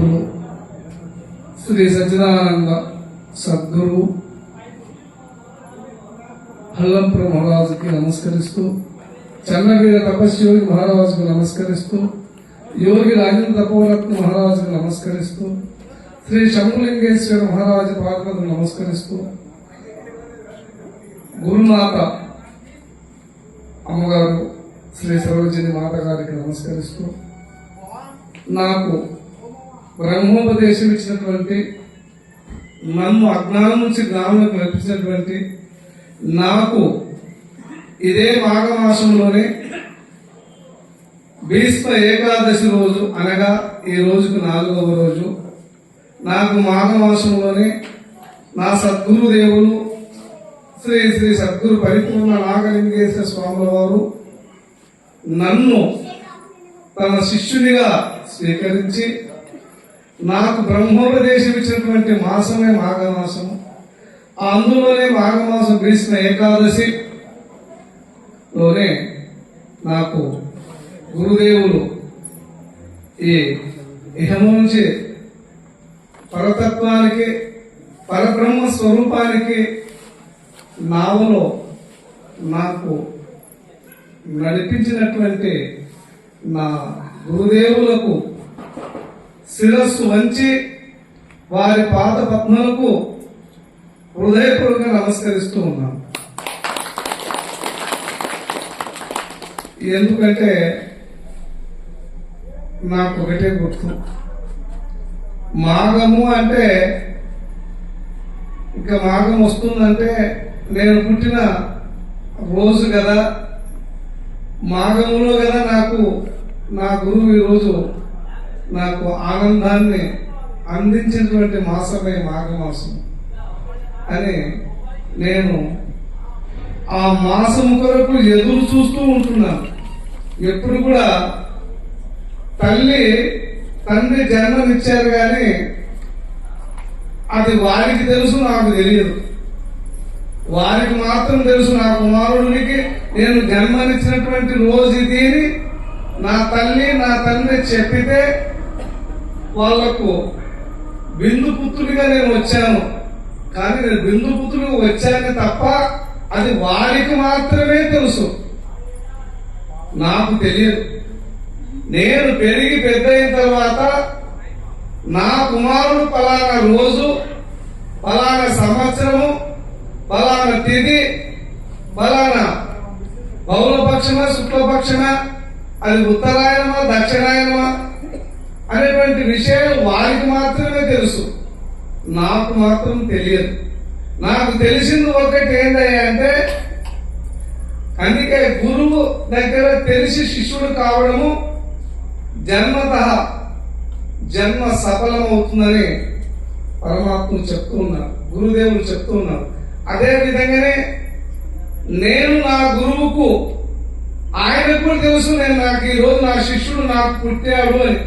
భక్తులు శ్రీ సచ్చిదానంద సద్గురు అల్లంపుర మహారాజుకి నమస్కరిస్తూ చన్నవీర తపస్యోగి మహారాజుకు నమస్కరిస్తూ యోగి రాజేంద్ర తపోరత్న మహారాజుకు నమస్కరిస్తూ శ్రీ శంభులింగేశ్వర మహారాజు పార్వతులు నమస్కరిస్తూ గురుమాత అమ్మగారు శ్రీ సరోజిని మాత గారికి నమస్కరిస్తూ నాకు బ్రహ్మోపదేశం ఇచ్చినటువంటి నన్ను అజ్ఞానం నుంచి జ్ఞానంలోకి నడిపించినటువంటి నాకు ఇదే మాఘమాసంలోనే భీష్మ ఏకాదశి రోజు అనగా ఈ రోజుకు నాలుగవ రోజు. నాకు మాఘమాసంలోనే నా సద్గురు దేవులు శ్రీ శ్రీ సద్గురు పరిపూర్ణ నాగలింగేశ్వర స్వాముల వారు నన్ను తన శిష్యునిగా స్వీకరించి నాకు బ్రహ్మోపదేశం ఇచ్చినటువంటి మాసమే మాఘమాసము. అందులోనే మాఘమాసం భీష్మ ఏకాదశి లోనే నాకు గురుదేవులు ఈ ఇహము నుంచి పరతత్వానికి పరబ్రహ్మ స్వరూపానికి నావలో నాకు నడిపించినటువంటి నా గురుదేవులకు శిరస్సు వంచి వారి పాద పద్మలకు హృదయపూర్వక నమస్కరిస్తూ ఉన్నాను. ఎందుకంటే నాకు ఒకటే గుర్తు. మాఘము అంటే ఇంకా మాఘం వస్తుందంటే నేను పుట్టిన రోజు కదా. మాఘములో కదా నాకు నా గురువు ఈరోజు నాకు ఆనందాన్ని అందించినటువంటి మాసమే మాఘమాసం. అని నేను ఆ మాసం కొరకు ఎదురు చూస్తూ ఉంటున్నాను. ఎప్పుడు కూడా తల్లి తండ్రి జన్మనిచ్చారు కానీ అది వారికి తెలుసు నాకు తెలియదు. వారికి మాత్రం తెలుసు నా కుమారుడికి నేను జన్మనిచ్చినటువంటి రోజు ఇది నా తల్లి నా తండ్రి చెప్పితే వాళ్ళకు బిందు పుత్రుడిగా నేను వచ్చాను. కానీ నేను బిందు పుత్రుడిగా వచ్చాను తప్ప అది వారికి మాత్రమే తెలుసు. నాకు తెలియదు. నేను పెరిగి పెద్ద అయిన తర్వాత నా కుమారుడు పలానా రోజు పలానా సంవత్సరము పలానా తిథి పలానా బహుళపక్షమా శుక్లపక్షమా అది ఉత్తరాయణమా దక్షిణాయనమా అనేటువంటి విషయాలు వారికి మాత్రమే తెలుసు నాకు మాత్రం తెలియదు. నాకు తెలిసింది ఒకటి ఏంటంటే అంటే అందుకే గురువు దగ్గర తెలిసి శిష్యుడు కావడము జన్మత జన్మ సఫలమవుతుందని పరమాత్ముడు చెప్తూ ఉన్నారు గురుదేవుడు చెప్తూ ఉన్నారు. అదే విధంగానే నేను నా గురువుకు ఆయనకు కూడా తెలుసు నేను నాకు ఈ రోజు నా శిష్యుడు నాకు పుట్టాడు అని.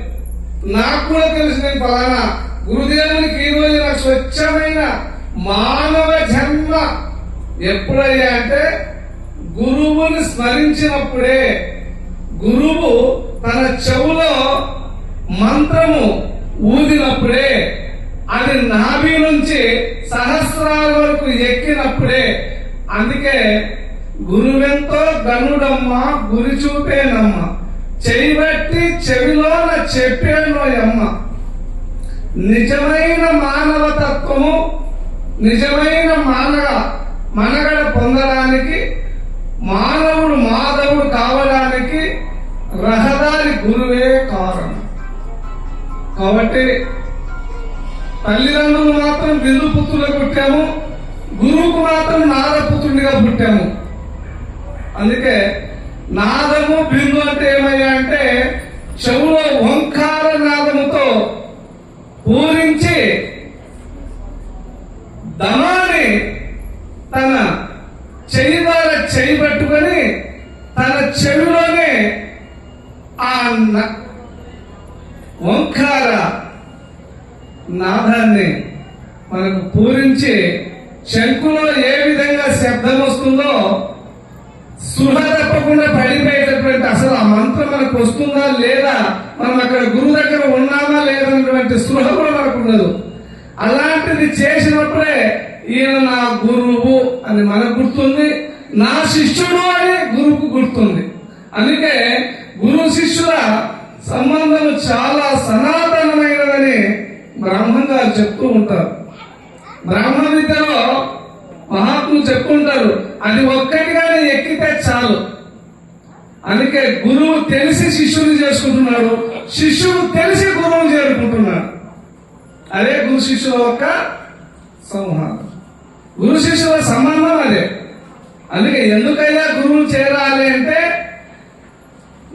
నాకు కూడా తెలుసు నేను ఫలానా గురుదేవునికి స్వచ్ఛమైన మానవ జన్మ ఎప్పుడయ్యా అంటే గురువుని స్మరించినప్పుడే. గురువు తన చెవులో మంత్రము ఊదినప్పుడే అది నాభి నుంచి సహస్రాల వరకు ఎక్కినప్పుడే. అందుకే గురువెంతో గనుడమ్మ గురి చూపేనమ్మ. చేయబట్టి చెవిలోన చెప్పేనోయమ్మ. నిజమైన మానవతత్వము నిజమైన మానవ మనగడ పొందడానికి మానవుడు మాధవుడు కావడానికి రహదారి గురువే కారణం. కాబట్టి తల్లిదండ్రులు మాత్రం బిందు పుత్రులుగా పుట్టాము గురువుకు మాత్రం నారపుత్రుడిగా పుట్టాము. అందుకే నాదము బిందు అంటే ఏమయ్యా అంటే చెవులో ఓంకార నాదముతో పూరించి ధనాన్ని తన చెయ్యి ద్వారా చెయ్యి పట్టుకొని తన చెవిలోనే ఆ న- ఓంకార నాదాన్ని మనకు పూరించి శంకులో ఏ విధంగా శబ్దం వస్తుందో స్పృహ తప్పకుండా పడిపోయేటటువంటి అసలు ఆ మంత్రం మనకు వస్తుందా లేదా? మనం అక్కడ గురువు దగ్గర ఉన్నామా లేదన్నటువంటి స్పృహ కూడా మనకు ఉండదు. అలాంటిది చేసినప్పుడే ఈయన నా గురువు అని మనకు గుర్తుంది నా శిష్యుడు అని గురువుకు గుర్తుంది. అందుకే గురు శిష్యుల సంబంధం చాలా సనాతనమైనదని బ్రాహ్మణ్ గారు చెప్తూ ఉంటారు. బ్రాహ్మణ విద్యలో మహాత్ములు చెప్పుకుంటారు అది ఒక్కటిగానే ఎక్కితే చాలు. అందుకే గురువు తెలిసి శిష్యుని చేసుకుంటున్నాడు శిష్యుడు తెలిసి గురువుని చేరుకుంటున్నాడు. అదే గురు శిష్యుల యొక్క సంహారం గురు శిష్యుల సంబంధం అదే. అందుకే ఎందుకైనా గురువు చేరాలి అంటే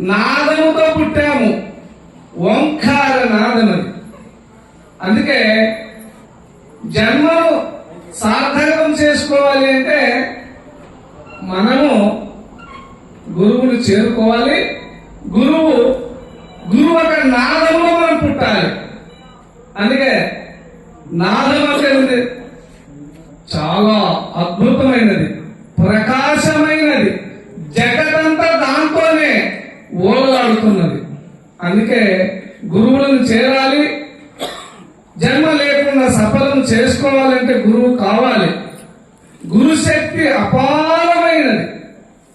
నాదముతో పుట్టాము. ఓంకార నాదనది అందుకే జన్మ సార్థకం చేసుకోవాలి అంటే మనము గురువుని చేరుకోవాలి. గురువు గురువు ఒక నాదంలో మనం పుట్టాలి. అందుకే నాదం అంటే చాలా అద్భుతమైనది ప్రకాశమైనది జగతంతా దాంతోనే ఓలాడుతున్నది అందుకే గురువులను చేరాలి. జన్మ లేకుండా సఫలం చేసుకోవాలంటే గురువు కావాలి. గురు శక్తి అపారమైనది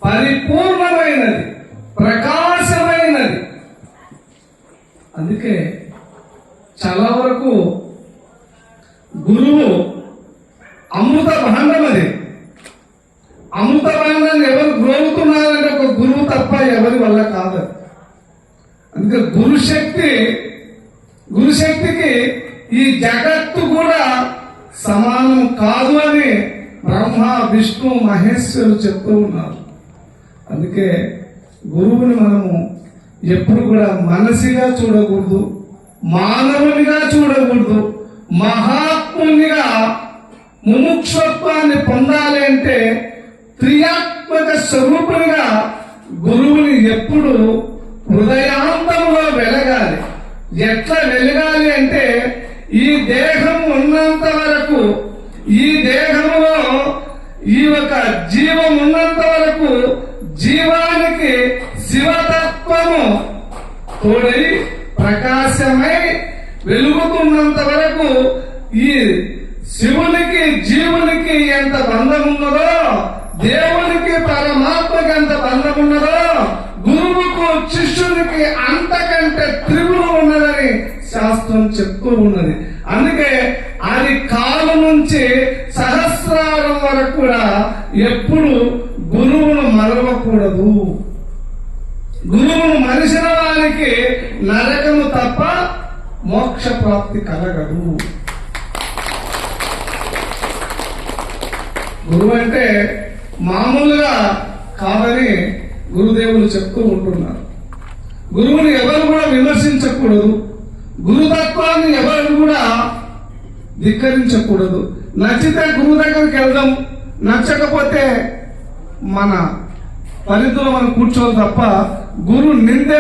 పరిపూర్ణమైనది ప్రకాశమైనది. అందుకే చాలా వరకు గురువు అమృత భాండం అది. అమృత భాండాన్ని ఎవరు గ్రోగుతున్నారంటే ఒక గురువు తప్ప ఎవరి వల్ల కాదు. అందుకే గురు శక్తి గురు శక్తికి ఈ జగత్తు కూడా సమానం కాదు అని బ్రహ్మ విష్ణు మహేశ్వరు చెప్తూ ఉన్నారు. అందుకే గురువుని మనము ఎప్పుడు కూడా మనసిగా చూడకూడదు మానవునిగా చూడకూడదు మహాత్మునిగా ముముక్షత్వాన్ని పొందాలి అంటే క్రియాత్మక స్వరూపునిగా గురువుని ఎప్పుడు హృదయాంతంలో వెలగాలి. ఎట్లా వెలగాలి అంటే ఈ దేహం ఉన్నంత వరకు ఈ దేహంలో ఈ యొక్క జీవం ఉన్నంత వరకు జీవానికి శివతత్వము తోడై ప్రకాశమై వెలుగుతున్నంత వరకు ఈ శివునికి జీవునికి ఎంత బంధం ఉన్నదో దేవునికి పరమాత్మకి ఎంత బంధం ఉన్నదో గురువుకు శిష్యునికి అంతకంటే త్రిగుణం ఉన్నదని శాస్త్రం చెప్తూ ఉన్నది. అందుకే అది కాలు నుంచి సహస్రారం వరకు కూడా ఎప్పుడు గురువును మరవకూడదు. గురువును మనిషిన వారికి నరకము తప్ప మోక్ష ప్రాప్తి కలగదు. గురువు అంటే మామూలుగా కాదని గురుదేవులు చెప్తూ ఉంటున్నారు. గురువుని ఎవరు కూడా విమర్శించకూడదు. గురుతత్వాన్ని ఎవరు కూడా ధిక్కరించకూడదు. నచ్చితే గురువు దగ్గరికి వెళ్దాం. నచ్చకపోతే మన పరిధిలో మనం కూర్చోవాలి తప్ప గురు నింద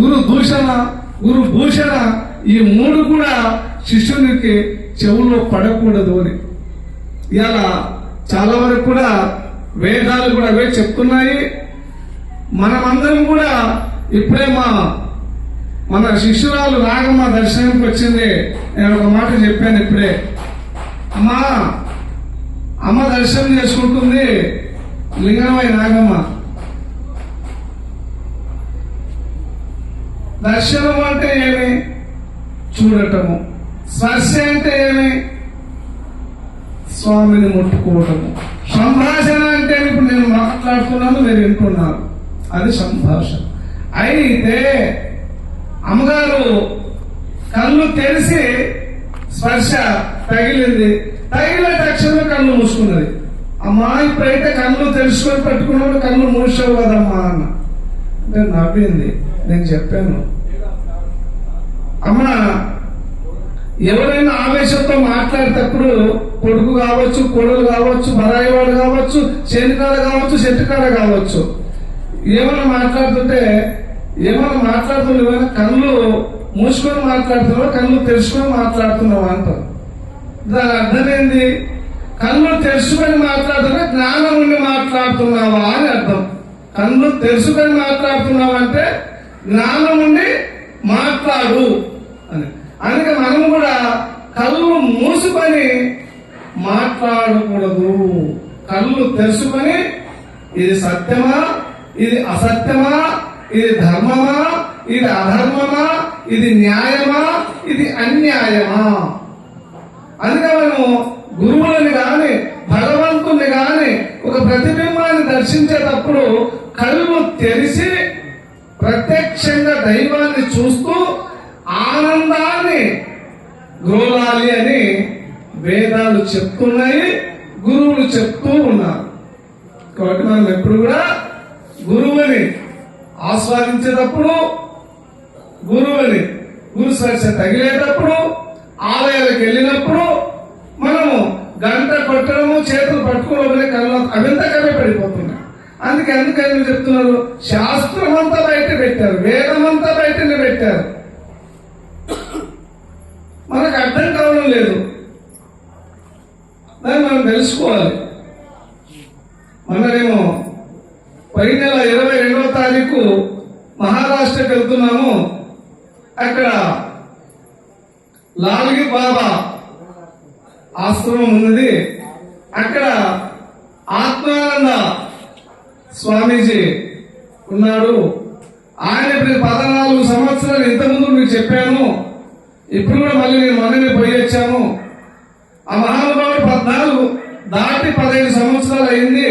గురు దూషణ గురు భూషణ ఈ మూడు కూడా శిష్యునికి చెవుల్లో పడకూడదు అని. ఇలా చాలా వరకు కూడా వేదాలు కూడా అవే చెప్తున్నాయి. మనమందరం కూడా ఇప్పుడే మా మన శిష్యురాలు రాగమ్మ దర్శనానికి వచ్చింది. నేను ఒక మాట చెప్పాను ఇప్పుడే. అమ్మా అమ్మ దర్శనం చేసుకుంటుంది. లింగమై నాగమ్మ దర్శనం అంటే ఏమి? చూడటము. స్పర్శ అంటే ఏమి? స్వామిని ముట్టుకోవటము. సంభాషణ అంటే ఇప్పుడు నేను మాట్లాడుతున్నాను మీరు వింటున్నాను అది సంభాషణ. అయితే అమ్మగారు కళ్ళు తెరిసి స్పర్శ తగిలింది. తగిలిన తక్షణమే కళ్ళు మూసుకున్నది. అమ్మా ఇప్పుడైతే కళ్ళు తెలుసుకొని పెట్టుకున్నాడు కళ్ళు మూసావు కదమ్మా అన్న. అంటే నవ్వింది. నేను చెప్పాను. అమ్మా ఎవరైనా ఆవేశంతో మాట్లాడేటప్పుడు కొడుకు కావచ్చు కొడుకు కావచ్చు బరాయివాడు కావచ్చు చేనికాడ కావచ్చు చెట్టుకాడ కావచ్చు ఏమైనా మాట్లాడుతుంటే ఏమైనా మాట్లాడుతున్నా ఏమైనా కళ్ళు మూసుకొని మాట్లాడుతున్నావా? కళ్ళు తెలుసుకొని మాట్లాడుతున్నావా అంటారు. దాని అర్థం ఏంది? కళ్ళు తెలుసుకొని మాట్లాడుతున్నా జ్ఞానం ఉండి మాట్లాడుతున్నావా అని అర్థం. కళ్ళు తెలుసుకొని మాట్లాడుతున్నావంటే జ్ఞానం ఉండి మాట్లాడు అని. అందుకే మనం కూడా కళ్ళు మూసుకొని మాట్లాడకూడదు. కళ్ళు తెలుసుకొని ఇది సత్యమా? ఇది అసత్యమా? ఇది ధర్మమా? ఇది అధర్మమా? ఇది న్యాయమా? ఇది అన్యాయమా? అందుకే మనము గురువులని గాని భగవంతుని గాని ఒక ప్రతిబింబాన్ని దర్శించేటప్పుడు కళ్ళు తెరిచి ప్రత్యక్షంగా దైవాన్ని చూస్తూ ఆనందాన్ని గ్రోలాలి అని వేదాలు చెప్తున్నాయి గురువులు చెప్తూ ఉన్నారు. కాబట్టి మనం ఎప్పుడు కూడా గురువుని ఆస్వాదించేటప్పుడు గురువుని గురు స్పర్శ తగిలేటప్పుడు ఆలయాలకు వెళ్ళినప్పుడు మనము గంట కొట్టడము చేతులు పట్టుకోవడమే కళ్ళ అవింతకమే పడిపోతున్నాయి అందుకే అందుకని చెప్తున్నారు? శాస్త్రం అంతా బయట పెట్టారు వేదం అంతా బయటనే పెట్టారు. మనకు అర్థం కావడం లేదు. దాన్ని మనం తెలుసుకోవాలి. మనమేమో పై నెల ఇరవై తారీఖు మహారాష్ట్రకి వెళ్తున్నాము. అక్కడ లాల్గి బాబా ఆశ్రమం ఉన్నది. అక్కడ ఆత్మానంద స్వామీజీ ఉన్నాడు. ఆయన ఇప్పుడు పద్నాలుగు సంవత్సరాలు ఇంతకుముందు మీకు చెప్పాను. ఇప్పుడు కూడా మళ్ళీ నేను మొన్ననే పోయి వచ్చాము ఆ మహానుభావుడు పద్నాలుగు దాటి పదహైదు సంవత్సరాలు అయింది.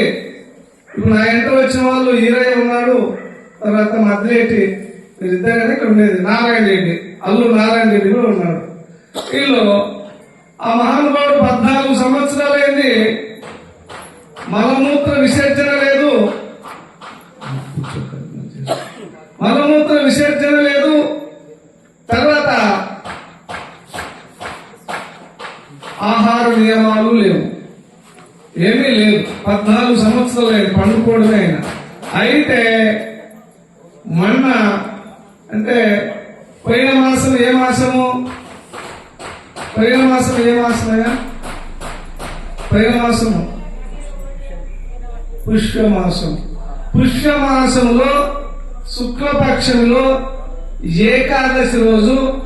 ఇప్పుడు నా ఇంటర్ వచ్చిన వాళ్ళు ఈరయ్య ఉన్నాడు. తర్వాత మద్దిరెడ్డి వీరిద్దరు ఇక్కడ ఉండేది నారాయణ రెడ్డి అల్లు నారాయణ రెడ్డి కూడా ఉన్నాడు. వీళ్ళు ఆ మహానుభావుడు పద్నాలుగు సంవత్సరాలు మలమూత్ర విసర్జన లేదు. మలమూత్ర విసర్జన లేదు. తర్వాత ఆహార నియమాలు లేవు. ఏమీ లేదు. పద్నాలుగు సంవత్సరాలు లేదు పండుకోవడమే అయితే మొన్న అంటే పోయిన మాసం ఏ మాసము? పోయిన మాసం ఏ మాసమయ్యా? పోయిన మాసము? పుష్యమాసం పుష్యమాసంలో శుక్లపక్షంలో ఏకాదశి రోజు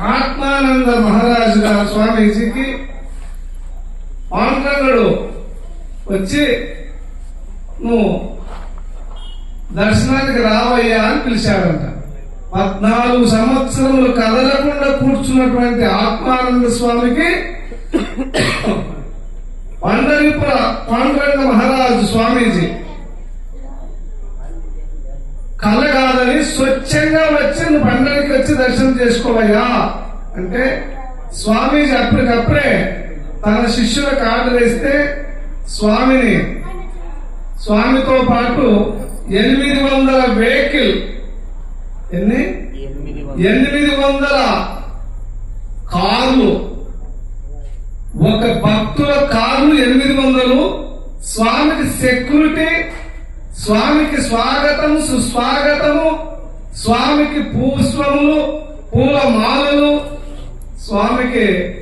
ఆత్మానంద మహారాజు గారు స్వామీజీకి పాండ్రంగుడు వచ్చి నువ్వు దర్శనానికి రావయ్యా అని పిలిచాడంట. పద్నాలుగు సంవత్సరములు కదలకుండా కూర్చున్నటువంటి ఆత్మానంద స్వామికి పండరిపుర పాండురంగ మహారాజు స్వామీజీ కళ కాదని స్వచ్ఛంగా వచ్చి నువ్వు పండరికి వచ్చి దర్శనం చేసుకోవయ్యా అంటే స్వామీజీ అప్పటికప్పుడే తన శిష్యులకు ఆర్డర్ వేస్తే స్వామిని స్వామితో పాటు ఎనిమిది వందల వెహికల్. ఎన్ని? ఎనిమిది వందల. కార్లు. ఒక భక్తుల కార్లు ఎనిమిది వందలు. స్వామికి సెక్యూరిటీ స్వామికి స్వాగతము సుస్వాగతము స్వామికి పుష్పములు పూల మాలలు స్వామికి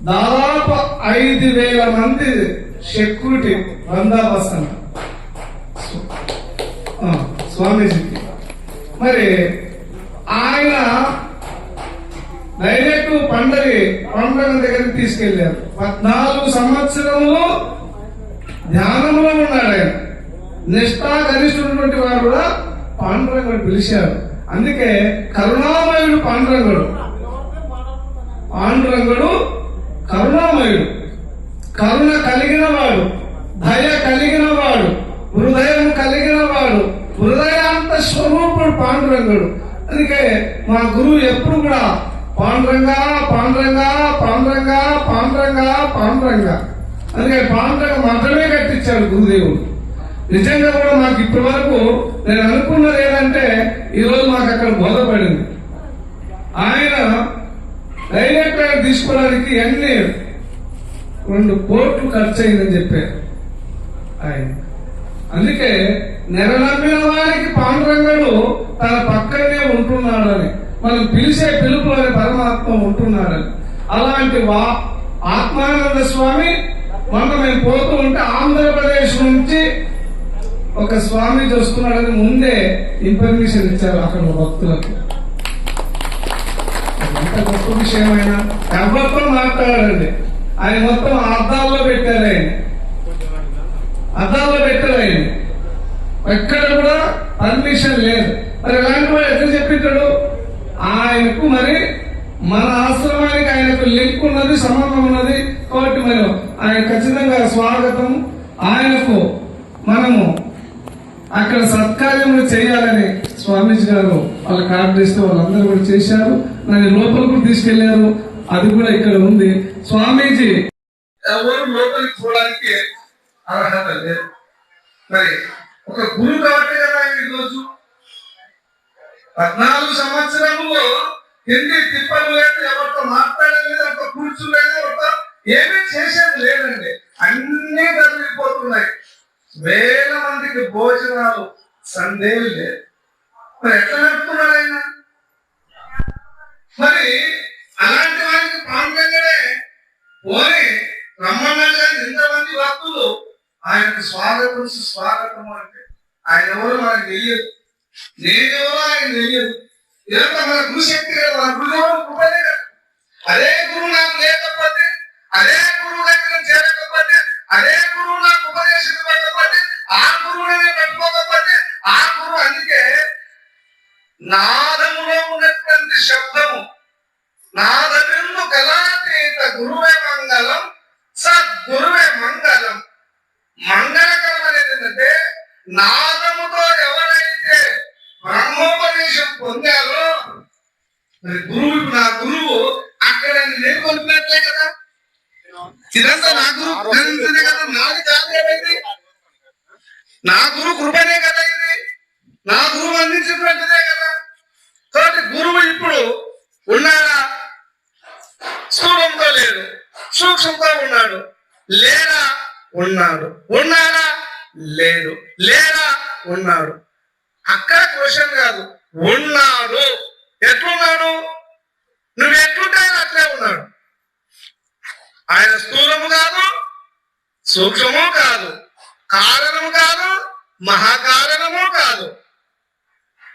దాదాపు ఐదు వేల మంది సెక్యూరిటీ ఆ, స్వామీజీకి మరి ఆయన డైరెక్ట్ పండగ పండుగ దగ్గరికి తీసుకెళ్ళారు పద్నాలుగు సంవత్సరములు ధ్యానంలో ఉన్నాడు ఆయన. నిష్ఠా వారు కూడా పాండురంగుడు పిలిచారు. అందుకే కరుణామయుడు పాండురంగుడు. పాండురంగుడు కరుణామయుడు. కరుణ కలిగిన వాడు. దయ కలిగిన వాడు హృదయం కలిగిన వాడు హృదయాంత స్వరూపుడు పాండురంగుడు. అందుకే మా గురువు ఎప్పుడు కూడా పాండురంగా పాండురంగా పాండురంగా పాండురంగా పాండురంగా. అందుకే పాండురంగ మాత్రమే కట్టించాడు గురుదేవుడు. నిజంగా కూడా మాకు ఇప్పటి వరకు నేను అనుకున్నది ఏంటంటే ఈరోజు మాకు అక్కడ బోధపడింది ఆయన డైరెక్ట్గా తీసుకోవడానికి అన్ని రెండు కోట్లు ఖర్చు అయిందని చెప్పారు ఆయన. అందుకే నెరనమ్మిన వారికి పాండురంగడు తన పక్కనే ఉంటున్నాడని మనం పిలిచే పిలుపులోని పరమాత్మ ఉంటున్నాడని. అలాంటి వా ఆత్మానంద స్వామి మొన్న మేము పోతూ ఉంటే ఆంధ్రప్రదేశ్ నుంచి ఒక స్వామీజీ వస్తున్నాడని ముందే ఇన్ఫర్మేషన్ ఇచ్చారు అక్కడ భక్తులకు. ఎంత గొప్ప విషయమైనా ఎవరితో మాట్లాడండి. ఆయన మొత్తం అద్దాల్లో పెట్టారు ఆయన. అద్దాల్లో పెట్టారు ఆయన. ఎక్కడ కూడా పర్మిషన్ లేదు. మరి ఇలాంటి వాడు ఎట్లా చెప్పింటాడు ఆయనకు మరి మన ఆశ్రమానికి ఆయనకు లింక్ ఉన్నది సంబంధం ఉన్నది. కాబట్టి మరి ఆయన ఖచ్చితంగా స్వాగతం ఆయనకు. మనము అక్కడ సత్కార్యములు చేయాలని స్వామీజీ గారు వాళ్ళ కార్డు ఇస్తే వాళ్ళందరూ కూడా చేశారు. నన్ను లోపల కూడా తీసుకెళ్ళారు. అది కూడా ఇక్కడ ఉంది. స్వామీజీ. ఎవరు లోపలికి పోవడానికి అర్హత లేదు. మరి ఒక గురువు కాబట్టి కదా ఆయన ఈరోజు? పద్నాలుగు సంవత్సరంలో ఎన్ని తిప్పలు లేదు ఎవరితో మాట్లాడలేదు ఎవరితో కూర్చులేదు ఎవరితో ఏమీ చేసేది లేదండి. అన్నీ తగిలిపోతున్నాయి వేల మందికి భోజనాలు సందేహం లేదు. మరి ఎట్లా నడుపుతున్నాడు ఆయన? మరి అలాంటి వారికి పాండంగానే పోని రమ్మన్నాడు కానీ ఇంతమంది భక్తులు ఆయనకు స్వాగతం సుస్వాగతం అంటే ఆయన ఎవరు మనకు తెలియదు. నేనెవరో ఆయన తెలియదు. ఇదంతా మన గురుశక్తి కదా మన గురుదేవుడు. ఉన్నాడు అక్కడ క్వశ్చన్ కాదు ఉన్నాడు. ఎట్లున్నాడు? నువ్వు ఎట్లుంటే ఆయన అట్లే ఉన్నాడు. ఆయన స్థూలము కాదు సూక్ష్మము కాదు కారణము కాదు మహాకారణము కాదు.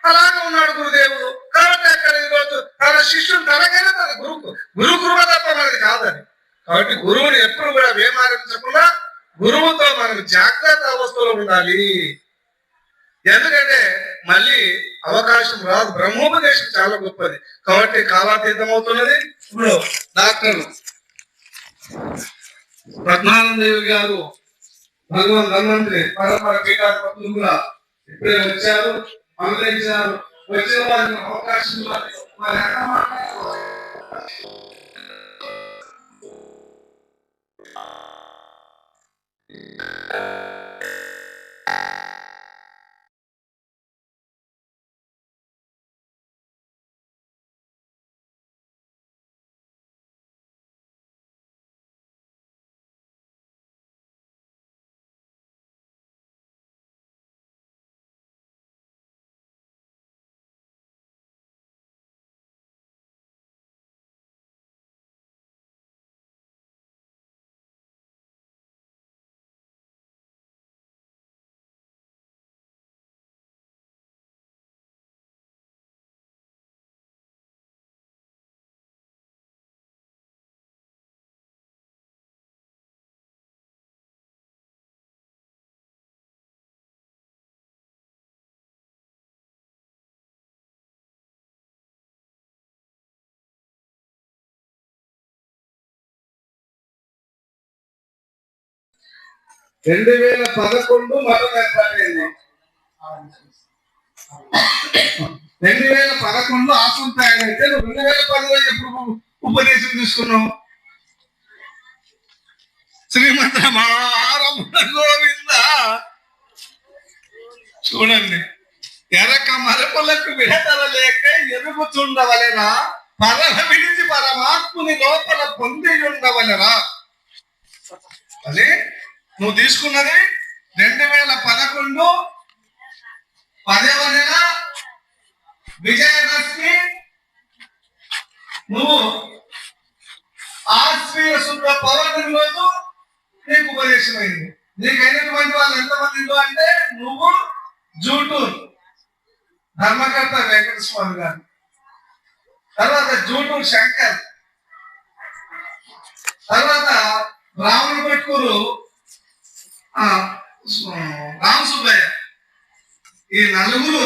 అలాగే ఉన్నాడు గురుదేవుడు. కాబట్టి అక్కడ ఈరోజు తన శిష్యుడు తనకైనా తన గురుకు గురు కృప తప్ప మనది కాదని. కాబట్టి గురువుని ఎప్పుడు కూడా వేమారించకుండా గురువుతో మనకు జాగ్రత్త అవస్థలో ఉండాలి. ఎందుకంటే మళ్ళీ అవకాశం రాదు. బ్రహ్మోపదేశం చాలా గొప్పది. కాబట్టి కాలాతీతం అవుతున్నది ఇప్పుడు డాక్టర్ రత్నానందేవి గారు భగవాన్ ధన్వంతరి పరపర పీఠాధిపతులు కూడా ఇప్పుడే వచ్చారు అనుగ్రహించారు వచ్చిన వారికి అవకాశం ఇవ్వాలి. రెండు వేల పదకొండు మతం ఏర్పాటైంది రెండు వేల పదకొండు ఆసం తయారైతే నువ్వు రెండు వేల పదిలో ఎప్పుడు ఉపదేశం తీసుకున్నావు? శ్రీమంత రమణ గోవింద. చూడండి ఎరక మరపులకు విడతల లేక ఎరుగుతుండవలెనా? పరమ విడిచి పరమాత్ముని లోపల పొంది ఉండవలెనా అదే నువ్వు తీసుకున్నది రెండు వేల పదకొండు పదవ నెల విజయదశమి. నువ్వు ఆశ్వీయ శుద్ధ పౌర్ణమి రోజు నీకు ఉపదేశమైంది. నీకు అయినటువంటి వాళ్ళు ఎంతమంది అంటే నువ్వు జూటూరు. ధర్మకర్త వెంకట స్వామి గారు. తర్వాత జూటూరు శంకర్. తర్వాత రావణ పట్టుకూరు రామ సుబ్బయ్య ఈ నలుగురు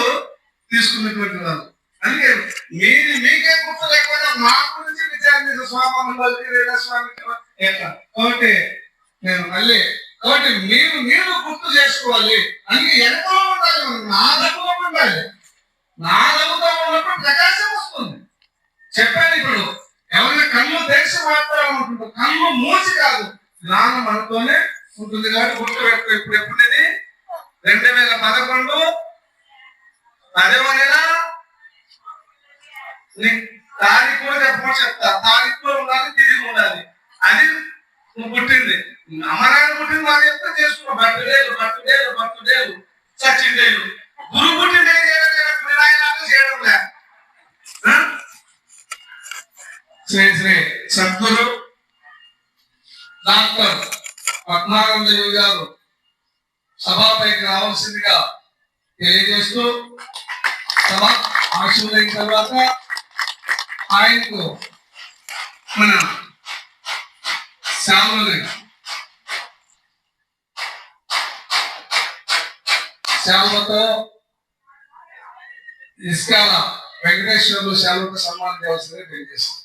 తీసుకున్నటువంటి వారు అందుకే మీరు మీకే గుర్తు లేకపోయినా మా గురించి విచారించిన స్వామి లేదా స్వామి కాబట్టి నేను మళ్ళీ కాబట్టి మీరు మీరు గుర్తు చేసుకోవాలి. అందుకే ఎంతో ఉండాలి మనం. నా దగ్గర ఉండాలి. నా దగ్గర ఉన్నప్పుడు ప్రకాశం వస్తుంది. చెప్పాను ఇప్పుడు ఎవరైనా కళ్ళు తెరిచి మాత్రం ఉంటుంది కళ్ళు మూసి కాదు. జ్ఞానం మనతోనే ఉంటుంది కాబట్టి గుర్తు ఇప్పుడు ఎప్పుడుది? రెండు వేల పదకొండు పదవ నెల తారీఖు కూడా చెప్పమని చెప్తా. కూడా ఉండాలి తిరిగి ఉండాలి. అది నువ్వు పుట్టింది. అమరాయణ పుట్టింది వాళ్ళు చెప్తే చేసుకున్నావు బర్త్డేలు బర్త్డేలు బర్త్డేలు సచిడేలు గురు పుట్టింది ఏం చేయడం వినాయకుడు చేయడం లే. శ్రీ శ్రీ సద్గురు డాక్టర్ పద్మానంద గారు సభాపైకి రావాల్సిందిగా తెలియజేస్తూ సభ ఆశీర్వదించిన తర్వాత ఆయనకు మన శ్యామలు శ్యామతో ఇస్కాల వెంకటేశ్వరులు శ్యామలకు సన్మానం చేయాల్సిందిగా తెలియజేస్తుంది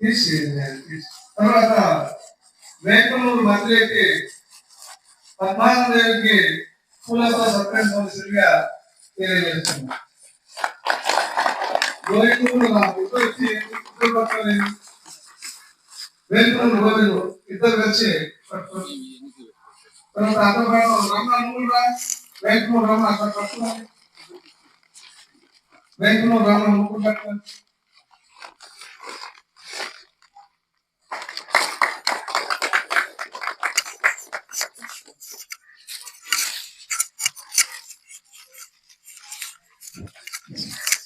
తీసేయండి. తర్వాత వేకమూరు మంత్రికి పద్మానందేవికి పూలతో సత్కరించవలసిందిగా తెలియజేస్తున్నా గోవిందూరు నా బుద్ధ ఇద్దరు పట్టుకోలేదు వచ్చి తర్వాత అతను రమణ మూడు రా వేకమూరు రమణ అక్కడ పట్టుకోవాలి వేకమూరు రమణ ముగ్గురు పట్టుకోవాలి